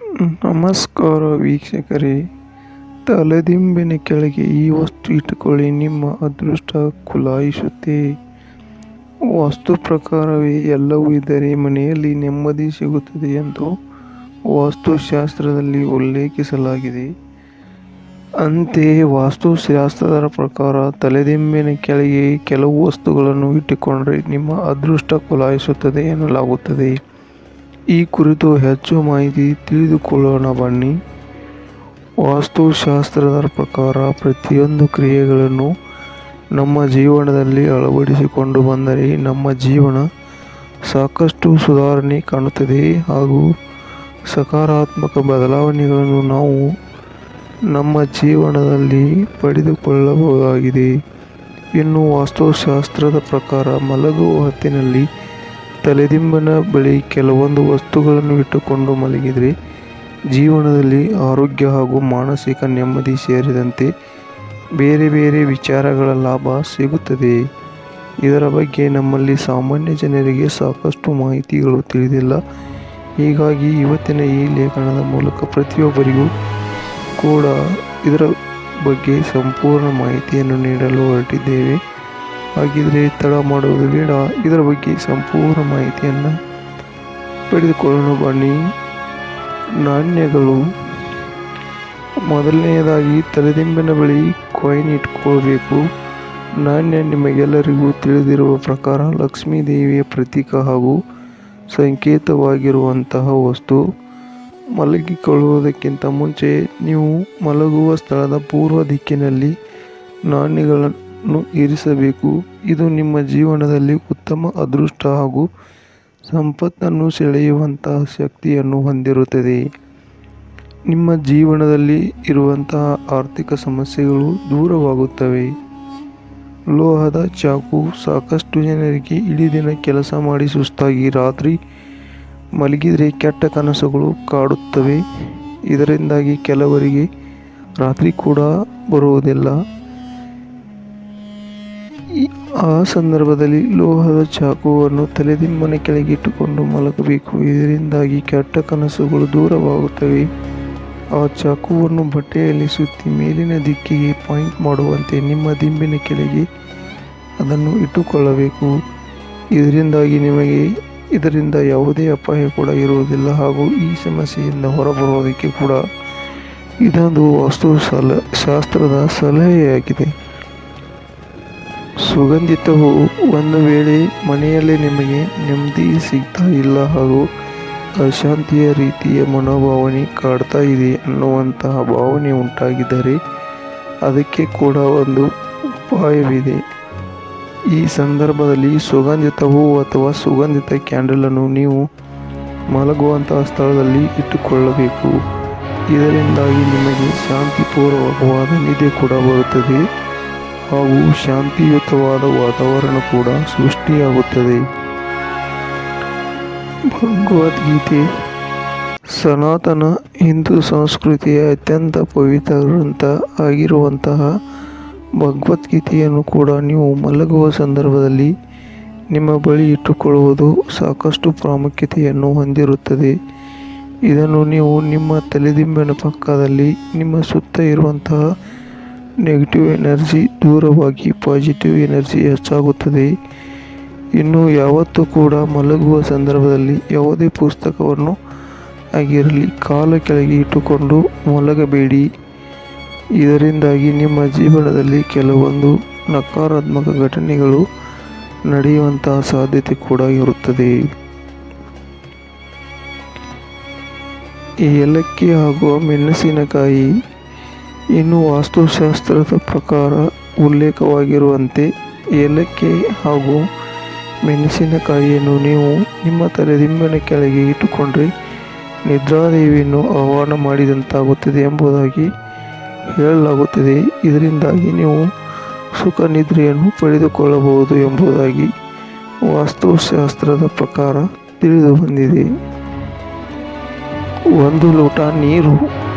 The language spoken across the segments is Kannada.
ನಮಸ್ಕಾರ ವೀಕ್ಷಕರೇ. ತಲೆದಿಂಬಿನ ಕೆಳಗೆ ಈ ವಸ್ತು ಇಟ್ಟುಕೊಳ್ಳಿ, ನಿಮ್ಮ ಅದೃಷ್ಟ ಕುಲಾಯಿಸುತ್ತೆ. ವಾಸ್ತು ಪ್ರಕಾರವೇ ಎಲ್ಲವೂ ಇದ್ದರೆ ಮನೆಯಲ್ಲಿ ನೆಮ್ಮದಿ ಸಿಗುತ್ತದೆ ಎಂದು ವಾಸ್ತುಶಾಸ್ತ್ರದಲ್ಲಿ ಉಲ್ಲೇಖಿಸಲಾಗಿದೆ. ಅಂತೆಯೇ ವಾಸ್ತುಶಾಸ್ತ್ರದ ಪ್ರಕಾರ ತಲೆದಿಂಬಿನ ಕೆಳಗೆ ಕೆಲವು ವಸ್ತುಗಳನ್ನು ಇಟ್ಟುಕೊಂಡರೆ ನಿಮ್ಮ ಅದೃಷ್ಟ ಕುಲಾಯಿಸುತ್ತದೆ ಎನ್ನಲಾಗುತ್ತದೆ. ಈ ಕುರಿತು ಹೆಚ್ಚು ಮಾಹಿತಿ ತಿಳಿದುಕೊಳ್ಳೋಣ, ಬನ್ನಿ. ವಾಸ್ತುಶಾಸ್ತ್ರದ ಪ್ರಕಾರ ಪ್ರತಿಯೊಂದು ಕ್ರಿಯೆಗಳನ್ನು ನಮ್ಮ ಜೀವನದಲ್ಲಿ ಅಳವಡಿಸಿಕೊಂಡು ಬಂದರೆ ನಮ್ಮ ಜೀವನ ಸಾಕಷ್ಟು ಸುಧಾರಣೆ ಕಾಣುತ್ತದೆ ಹಾಗೂ ಸಕಾರಾತ್ಮಕ ಬದಲಾವಣೆಗಳನ್ನು ನಾವು ನಮ್ಮ ಜೀವನದಲ್ಲಿ ಪಡೆದುಕೊಳ್ಳಬಹುದಾಗಿದೆ. ಇನ್ನು ವಾಸ್ತುಶಾಸ್ತ್ರದ ಪ್ರಕಾರ ಮಲಗುವ ಹೊತ್ತಿನಲ್ಲಿ ತಲೆದಿಂಬನ ಬಳಿ ಕೆಲವೊಂದು ವಸ್ತುಗಳನ್ನು ಇಟ್ಟುಕೊಂಡು ಮಲಗಿದರೆ. ಜೀವನದಲ್ಲಿ ಆರೋಗ್ಯ ಹಾಗೂ ಮಾನಸಿಕ ನೆಮ್ಮದಿ ಸೇರಿದಂತೆ ಬೇರೆ ಬೇರೆ ವಿಚಾರಗಳ ಲಾಭ ಸಿಗುತ್ತದೆ. ಇದರ ಬಗ್ಗೆ ನಮ್ಮಲ್ಲಿ ಸಾಮಾನ್ಯ ಜನರಿಗೆ ಸಾಕಷ್ಟು ಮಾಹಿತಿಗಳು ತಿಳಿದಿಲ್ಲ. ಹೀಗಾಗಿ ಇವತ್ತಿನ ಈ ಲೇಖನದ ಮೂಲಕ ಪ್ರತಿಯೊಬ್ಬರಿಗೂ ಕೂಡ ಇದರ ಬಗ್ಗೆ ಸಂಪೂರ್ಣ ಮಾಹಿತಿಯನ್ನು ನೀಡಲು ಹೊರಟಿದ್ದೇವೆ. ಹಾಗಿದ್ರೆ ತಡ ಮಾಡುವುದು ಬೇಡ. ಇದರ ಬಗ್ಗೆ ಸಂಪೂರ್ಣ ಮಾಹಿತಿಯನ್ನು ಪಡೆದುಕೊಳ್ಳೋಣ ಬನ್ನಿ. ನಾಣ್ಯಗಳು. ಮೊದಲನೆಯದಾಗಿ ತಲೆದಿಂಬಿನ ಬಳಿ ಕಾಯಿನ್ ಇಟ್ಕೊಳ್ಬೇಕು ನಾಣ್ಯ ನಿಮಗೆಲ್ಲರಿಗೂ ತಿಳಿದಿರುವ ಪ್ರಕಾರ ಲಕ್ಷ್ಮೀ ದೇವಿಯ ಪ್ರತೀಕ ಹಾಗೂ ಸಂಕೇತವಾಗಿರುವಂತಹ ವಸ್ತು. ಮಲಗಿಕೊಳ್ಳುವುದಕ್ಕಿಂತ ಮುಂಚೆ ನೀವು ಮಲಗುವ ಸ್ಥಳದ ಪೂರ್ವ ದಿಕ್ಕಿನಲ್ಲಿ ನಾಣ್ಯಗಳನ್ನು ಇರಿಸಬೇಕು. ಇದು ನಿಮ್ಮ ಜೀವನದಲ್ಲಿ ಉತ್ತಮ ಅದೃಷ್ಟ ಹಾಗೂ ಸಂಪತ್ತನ್ನು ಸೆಳೆಯುವಂತಹ ಶಕ್ತಿಯನ್ನು ಹೊಂದಿರುತ್ತದೆ. ನಿಮ್ಮ ಜೀವನದಲ್ಲಿ ಇರುವಂತಹ ಆರ್ಥಿಕ ಸಮಸ್ಯೆಗಳು ದೂರವಾಗುತ್ತವೆ. ಲೋಹದ ಚಾಕು ಸಾಕಷ್ಟು ಜನರಿಗೆ ಇಡೀ ದಿನ ಕೆಲಸ ಮಾಡಿ ಸುಸ್ತಾಗಿ ರಾತ್ರಿ ಮಲಗಿದರೆ ಕೆಟ್ಟ ಕನಸುಗಳು ಕಾಡುತ್ತವೆ. ಇದರಿಂದಾಗಿ ಕೆಲವರಿಗೆ ರಾತ್ರಿ ಕೂಡ ಬರುವುದಿಲ್ಲ. ಆ ಸಂದರ್ಭದಲ್ಲಿ ಲೋಹದ ಚಾಕುವನ್ನು ಕೆಳಗೆ ಇಟ್ಟುಕೊಂಡು ಮಲಗಬೇಕು. ಇದರಿಂದಾಗಿ ಕೆಟ್ಟ ಕನಸುಗಳು ದೂರವಾಗುತ್ತವೆ. ಆ ಚಾಕುವನ್ನು ಬಟ್ಟೆಯಲ್ಲಿ ಸುತ್ತಿ ಮೇಲಿನ ದಿಕ್ಕಿಗೆ ಪಾಯಿಂಟ್ ಮಾಡುವಂತೆ ನಿಮ್ಮ ದಿಂಬಿನ ಕೆಳಗೆ ಅದನ್ನು ಇಟ್ಟುಕೊಳ್ಳಬೇಕು. ಇದರಿಂದಾಗಿ ನಿಮಗೆ ಇದರಿಂದ ಯಾವುದೇ ಅಪಾಯ ಕೂಡ ಇರುವುದಿಲ್ಲ ಹಾಗೂ ಈ ಸಮಸ್ಯೆಯಿಂದ ಹೊರಬರುವುದಕ್ಕೆ ಕೂಡ. ಇದೊಂದು ವಾಸ್ತು ಸಲ ಶಾಸ್ತ್ರದ ಸಲಹೆಯಾಗಿದೆ. ಸುಗಂಧಿತವು ಒಂದು ವೇಳೆ ಮನೆಯಲ್ಲಿ ನಿಮಗೆ ನೆಮ್ಮದಿ ಸಿಗ್ತಾ ಇಲ್ಲ ಹಾಗೂ ಅಶಾಂತಿಯ ರೀತಿಯ ಮನೋಭಾವನೆ ಕಾಡ್ತಾ ಇದೆ ಅನ್ನುವಂತಹ ಭಾವನೆ ಉಂಟಾಗಿದ್ದರೆ ಅದಕ್ಕೆ ಕೂಡ ಒಂದು ಉಪಾಯವಿದೆ. ಈ ಸಂದರ್ಭದಲ್ಲಿ ಸುಗಂಧಿತ ಹೂವು ಅಥವಾ ಸುಗಂಧಿತ ಕ್ಯಾಂಡಲನ್ನು ನೀವು ಮಲಗುವಂತಹ ಸ್ಥಳದಲ್ಲಿ ಇಟ್ಟುಕೊಳ್ಳಬೇಕು. ಇದರಿಂದಾಗಿ ನಿಮಗೆ ಶಾಂತಿಪೂರ್ವಕವಾದ ನಿದ್ದೆ ಕೂಡ ಬರುತ್ತದೆ. ಹಾಗೂ ಶಾಂತಿಯುತವಾದ ವಾತಾವರಣ ಕೂಡ ಸೃಷ್ಟಿಯಾಗುತ್ತದೆ. ಭಗವದ್ಗೀತೆ, ಸನಾತನ ಹಿಂದೂ ಸಂಸ್ಕೃತಿಯ ಅತ್ಯಂತ ಪವಿತ್ರ ಗ್ರಂಥ ಆಗಿರುವಂತಹ ಭಗವದ್ಗೀತೆಯನ್ನು ಕೂಡ ನೀವು ಮಲಗುವ ಸಂದರ್ಭದಲ್ಲಿ ನಿಮ್ಮ ಬಳಿ ಇಟ್ಟುಕೊಳ್ಳುವುದು ಸಾಕಷ್ಟು ಪ್ರಾಮುಖ್ಯತೆಯನ್ನು ಹೊಂದಿರುತ್ತದೆ. ಇದನ್ನು ನೀವು ನಿಮ್ಮ ತಲೆದಿಂಬಿನ ಪಕ್ಕದಲ್ಲಿ ನಿಮ್ಮ ಸುತ್ತ ಇರುವಂತಹ ನೆಗೆಟಿವ್ ಎನರ್ಜಿ ದೂರವಾಗಿ ಪಾಸಿಟಿವ್ ಎನರ್ಜಿ ಹೆಚ್ಚಾಗುತ್ತದೆ. ಇನ್ನು ಯಾವತ್ತೂ ಕೂಡ ಮಲಗುವ ಸಂದರ್ಭದಲ್ಲಿ ಯಾವುದೇ ಪುಸ್ತಕವನ್ನು ಆಗಿರಲಿ, ಕಾಲ ಕೆಳಗೆ ಇಟ್ಟುಕೊಂಡು ಮಲಗಬೇಡಿ. ಇದರಿಂದಾಗಿ ನಿಮ್ಮ ಜೀವನದಲ್ಲಿ ಕೆಲವೊಂದು ನಕಾರಾತ್ಮಕ ಘಟನೆಗಳು ನಡೆಯುವಂತಹ ಸಾಧ್ಯತೆ ಕೂಡ ಇರುತ್ತದೆ. ಏಲಕ್ಕಿ ಹಾಗೂ ಮೆಣಸಿನಕಾಯಿ ಇನ್ನು ವಾಸ್ತುಶಾಸ್ತ್ರದ ಪ್ರಕಾರ ಉಲ್ಲೇಖವಾಗಿರುವಂತೆ ಏಲಕ್ಕಿ ಹಾಗೂ ಮೆಣಸಿನಕಾಯಿಯನ್ನು ನೀವು ನಿಮ್ಮ ತಲೆದಿಂಬಿನ ಕೆಳಗೆ ಇಟ್ಟುಕೊಂಡ್ರೆ ನಿದ್ರಾದೇವಿಯನ್ನು ಆಹ್ವಾನ ಮಾಡಿದಂತಾಗುತ್ತದೆ ಎಂಬುದಾಗಿ ಹೇಳಲಾಗುತ್ತದೆ. ಇದರಿಂದಾಗಿ ನೀವು ಸುಖ ನಿದ್ರೆಯನ್ನು ಪಡೆದುಕೊಳ್ಳಬಹುದು ಎಂಬುದಾಗಿ ವಾಸ್ತುಶಾಸ್ತ್ರದ ಪ್ರಕಾರ ತಿಳಿದು ಬಂದಿದೆ ಒಂದು ಲೋಟ ನೀರು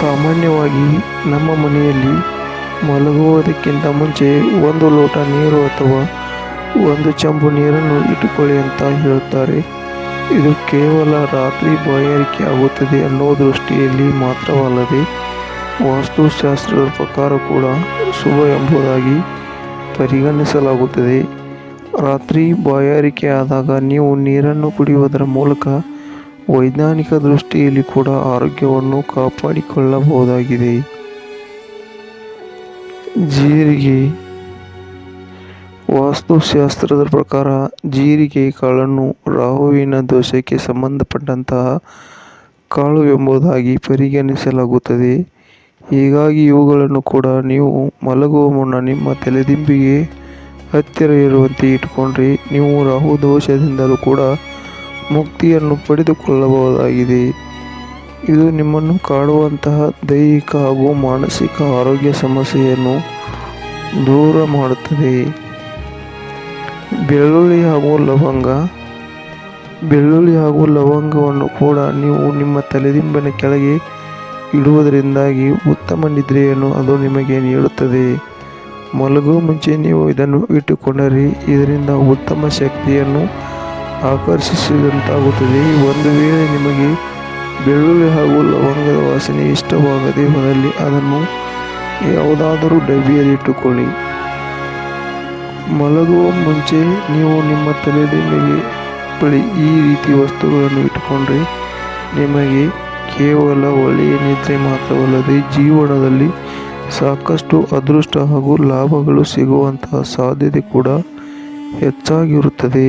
ಸಾಮಾನ್ಯವಾಗಿ ನಮ್ಮ ಮನೆಯಲ್ಲಿ ಮಲಗುವುದಕ್ಕಿಂತ ಮುಂಚೆ ಒಂದು ಲೋಟ ನೀರು ಅಥವಾ ಒಂದು ಚಂಬು ನೀರನ್ನು ಇಟ್ಟುಕೊಳ್ಳಿ ಅಂತ ಹೇಳುತ್ತಾರೆ. ಇದು ಕೇವಲ ರಾತ್ರಿ ಬಾಯಾರಿಕೆ ಆಗುತ್ತದೆ ಅನ್ನೋ ದೃಷ್ಟಿಯಲ್ಲಿ ಮಾತ್ರವಲ್ಲದೆ ವಾಸ್ತುಶಾಸ್ತ್ರದ ಪ್ರಕಾರ ಕೂಡ ಶುಭ ಎಂಬುದಾಗಿ ಪರಿಗಣಿಸಲಾಗುತ್ತದೆ. ರಾತ್ರಿ ಬಾಯಾರಿಕೆ ಆದಾಗ ನೀವು ನೀರನ್ನು ಕುಡಿಯುವುದರ ಮೂಲಕ ವೈಜ್ಞಾನಿಕ ದೃಷ್ಟಿಯಲ್ಲಿ ಕೂಡ ಆರೋಗ್ಯವನ್ನು ಕಾಪಾಡಿಕೊಳ್ಳಬಹುದಾಗಿದೆ. ಜೀರಿಗೆ ವಾಸ್ತುಶಾಸ್ತ್ರದ ಪ್ರಕಾರ ಜೀರಿಗೆ ಕಾಳನ್ನು ರಾಹುವಿನ ದೋಷಕ್ಕೆ ಸಂಬಂಧಪಟ್ಟಂತಹ ಕಾಳು ಎಂಬುದಾಗಿ ಪರಿಗಣಿಸಲಾಗುತ್ತದೆ. ಹೀಗಾಗಿ ಇವುಗಳನ್ನು ಕೂಡ ನೀವು ಮಲಗುವ ಮುನ್ನ ನಿಮ್ಮ ತಲೆದಿಂಬಿಗೆ ಹತ್ತಿರ ಇರುವಂತೆ ಇಟ್ಟುಕೊಂಡ್ರೆ ನೀವು ರಾಹು ದೋಷದಿಂದಲೂ ಕೂಡ ಮುಕ್ತಿಯನ್ನು ಪಡೆದುಕೊಳ್ಳಬಹುದಾಗಿದೆ. ಇದು ನಿಮ್ಮನ್ನು ಕಾಡುವಂತಹ ದೈಹಿಕ ಹಾಗೂ ಮಾನಸಿಕ ಆರೋಗ್ಯ ಸಮಸ್ಯೆಯನ್ನು ದೂರ ಮಾಡುತ್ತದೆ. ಬೆಳ್ಳುಳ್ಳಿ ಹಾಗೂ ಲವಂಗ. ಬೆಳ್ಳುಳ್ಳಿ ಹಾಗೂ ಲವಂಗವನ್ನು ಕೂಡ ನೀವು ನಿಮ್ಮ ತಲೆದಿಂಬಿನ ಕೆಳಗೆ ಇಡುವುದರಿಂದಾಗಿ ಉತ್ತಮ ನಿದ್ರೆಯನ್ನು ಅದು ನಿಮಗೆ ನೀಡುತ್ತದೆ. ಮಲಗುವ ಮುಂಚೆ ನೀವು ಇದನ್ನು ಇಟ್ಟುಕೊಂಡರೆ ಇದರಿಂದ ಉತ್ತಮ ಶಕ್ತಿಯನ್ನು ಆಕರ್ಷಿಸಿದಂತಾಗುತ್ತದೆ. ಒಂದು ವೇಳೆ ನಿಮಗೆ ಬೆಳ್ಳುಳ್ಳಿ ಹಾಗೂ ಲವಂಗದ ವಾಸನೆ ಇಷ್ಟವಾಗದೆ ಹೋದಲ್ಲಿ ಅದನ್ನು ಯಾವುದಾದರೂ ಡಬ್ಬಿಯಲ್ಲಿಟ್ಟುಕೊಳ್ಳಿ. ಮಲಗುವ ಮುಂಚೆ ನೀವು ನಿಮ್ಮ ತಲೆದಿಂಬಿಗೆ ಬಳಿ ಈ ರೀತಿ ವಸ್ತುಗಳನ್ನು ಇಟ್ಟುಕೊಂಡ್ರೆ ನಿಮಗೆ ಕೇವಲ ಒಳ್ಳೆಯ ನಿದ್ರೆ ಮಾತ್ರವಲ್ಲದೆ ಜೀವನದಲ್ಲಿ ಸಾಕಷ್ಟು ಅದೃಷ್ಟ ಹಾಗೂ ಲಾಭಗಳು ಸಿಗುವಂತಹ ಸಾಧ್ಯತೆ ಕೂಡ ಹೆಚ್ಚಾಗಿರುತ್ತದೆ.